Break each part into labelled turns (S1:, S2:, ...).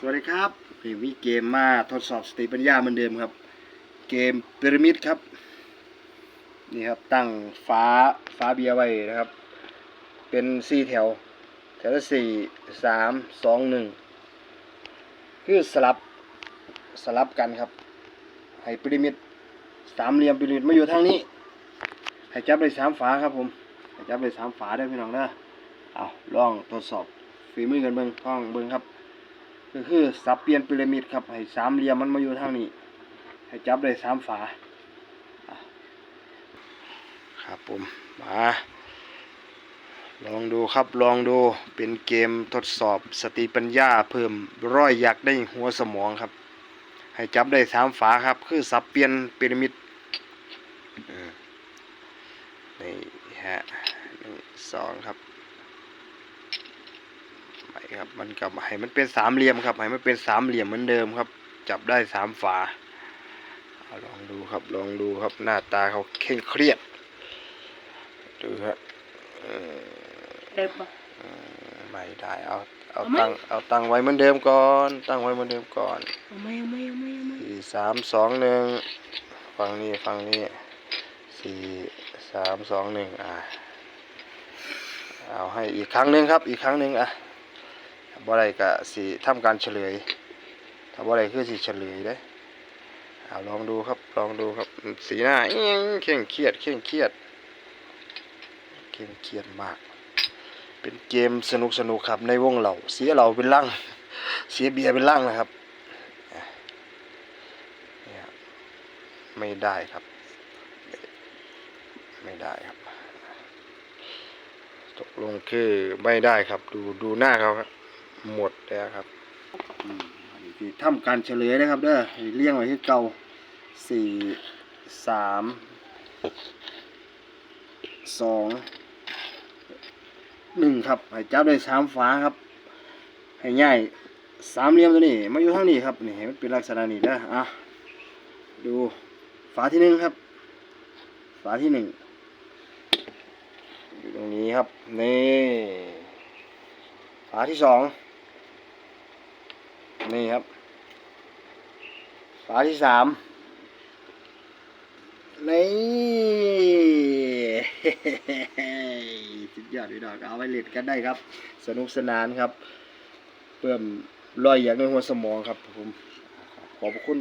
S1: สวัสดีครับพี่วิเกมมาทดสอบสติปัญญาเหมือนเดิมครับ เกมพีระมิดครับ นี่ครับตั้งฟ้าฟ้าเบียร์ไว้นะครับ เป็นสี่แถว แถวละสี่สามสองหนึ่งคือสลับสลับกันครับ ให้พีระมิดสามเหลี่ยมพีระมิดมาอยู่ทางนี้ ให้จับได้สามฝาครับผมให้จับได้สามฝาได้พี่น้องเด้เอาลองทดสอบฝีมือกันเบิ่งห้องเบิ่งครับ ก็คือสับเปลี่ยนพีระมิดครับให้สามเหลี่ยมมันมาอยู่ทางนี้ ให้จับได้สามฝาครับผมมาลองดูครับลองดูเป็นเกมทดสอบสติปัญญาเพิ่มร้อยอยักได้หัวสมองครับ ให้จับได้สามฝาครับ คือสับเปลี่ยนพีระมิดนี่ฮะหนึ่งสองครับ ครับมันกลับให้มันเป็นสามเหลี่ยมครับให้มันเป็นสามเหลี่ยมเหมือนเดิมครับ จับได้สามฝาเอาลองดูครับลองดูครับหน้าตาเขาเคร่งเครียดดูฮะเออ
S2: เด็บปะ
S1: เออไม่ได้เอาเอา
S2: เอาไหม
S1: ตั้งเอาตั้งไว้เหมือนเดิมก่อน ตั้งไว้เหมือนเดิมก่อน
S2: เอาไม่เอาไม่เอาไม่เอาไม่
S1: สี่สามสองหนึ่งฝั่งนี้ฝั่งนี้สี่สามสองหนึ่งอ่าเอาให้อีกครั้งหนึ่งครับ อีกครั้งหนึ่งอะ บ่ได้ก็สิทำการเฉลย ถ้าบ่ได้คือสิเฉลยเด้เอาลองดูครับลองดูครับ สีหน้าเอียงเคร่งเครียดเคร่งเครียดเคร่งเครียดมาก เป็นเกมสนุกสนุกครับในวงเหล่าเสียเหล่าเป็นลังเสียเบียร์เป็นลังนะครับไม่ได้ครับ ไม่ได้ครับ ตกลงคือไม่ได้ครับ ดูดูหน้าเขาครับ หมดแล้วครับที่ทำการเฉลยนะครับเด้อเลี้ยงไว้ที่เก่าสี่สามสองหนึ่งครับให้จับได้สามฝาครับ ให้ง่ายสามเหลี่ยมตัวนี้มาอยู่ทางนี้ครับนี่มันเป็นลักษณะนี้เด้ออะดูฝาที่หนึ่งครับ ฝาที่หนึ่งอยู่ตรงนี้ครับนี่ฝาที่สอง นี่ครับ ฝาที่สามนี่สุดยอดพี่ดอกเอาไว้เล่นกันได้ครับ สนุกสนานครับ เพิ่มรอยอยากในหัวสมองครับผมขอบคุณ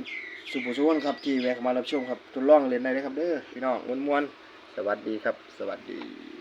S1: สุภุชนครับที่แวะมารับชมครับทดลองเล่นได้เลยครับเด้อพี่น้องมวนๆสวัสดีครับ สวัสดี